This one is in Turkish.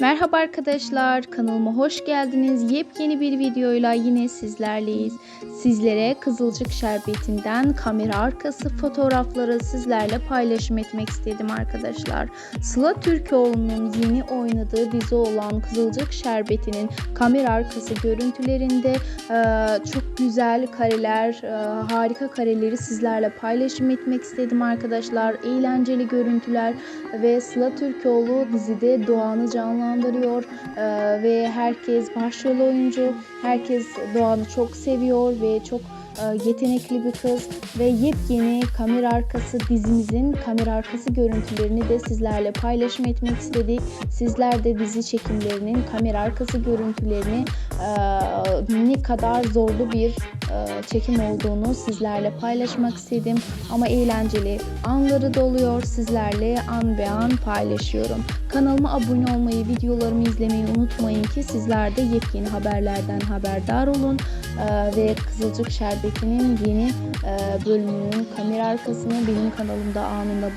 Merhaba arkadaşlar, kanalıma hoş geldiniz. Yepyeni bir videoyla yine sizlerleyiz. Sizlere Kızılcık Şerbeti'nden kamera arkası fotoğrafları sizlerle paylaşım etmek istedim arkadaşlar. Sıla Türkoğlu'nun yeni oynadığı dizi olan Kızılcık Şerbeti'nin kamera arkası görüntülerinde e, çok güzel kareler, e, harika kareleri sizlerle paylaşım etmek istedim arkadaşlar. Eğlenceli görüntüler ve Sıla Türkoğlu dizide Doğan'ı canlandırıyor Ee, ve herkes başrol oyuncu. Herkes Doğan'ı çok seviyor ve çok e, yetenekli bir kız ve yepyeni kamera arkası dizimizin kamera arkası görüntülerini de sizlerle paylaşım etmek istedik. Sizler de dizi çekimlerinin kamera arkası görüntülerini e, ne kadar zorlu bir e, çekim olduğunu sizlerle paylaşmak istedim. Ama eğlenceli anları da oluyor. Sizlerle an be an paylaşıyorum. Kanalıma abone olmayı, videolarımı izlemeyi unutmayın ki sizler de yepyeni haberlerden haberdar olun. E, ve Kızılcık Şerbeti'nin yeni e, bölümünün kamera arkasını benim kanalımda anında bulun.